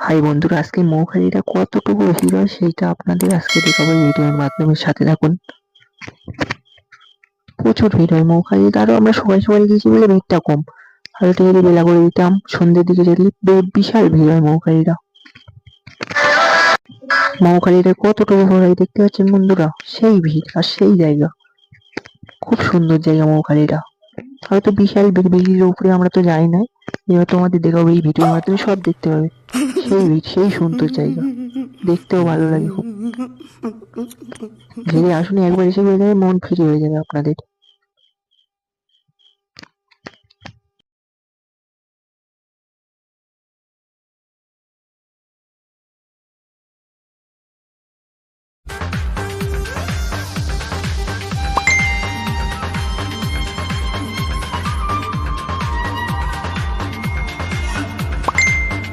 High বন্ধুরা, আজকে মৌখালিটা কতটুকু হয় সেইটা আপনাদের আজকে দেখাবো ভিডিওর মাধ্যমে। সাথে থাকুন। প্রচুর ভিড় হয় মৌখালিতে। আরও আমরা সকাল সকাল গেছি বলে ভিড়টা কম। এটা যদি বেলা করে দিতাম সন্ধ্যের দিকে যেতে বিশাল ভিড় হয় মৌখালিটা। মৌখালিটা কতটুকু হয় দেখতে পাচ্ছেন বন্ধুরা? সেই ভিড় আর সেই জায়গা। খুব সুন্দর জায়গা মৌখালিটা। হয়তো বিশাল বিল্ডিং উপরে আমরা তো যাই না। এবার তোমাদের দেখাবো এই ভিডিওর মাধ্যমে, সব দেখতে পাবে। সেই সেই সুন্দর জায়গা দেখতেও ভালো লাগে খুব। ঘিরে আসুন, একবার এসে হয়ে যাবে মন ফ্রি হয়ে যাবে আপনাদের।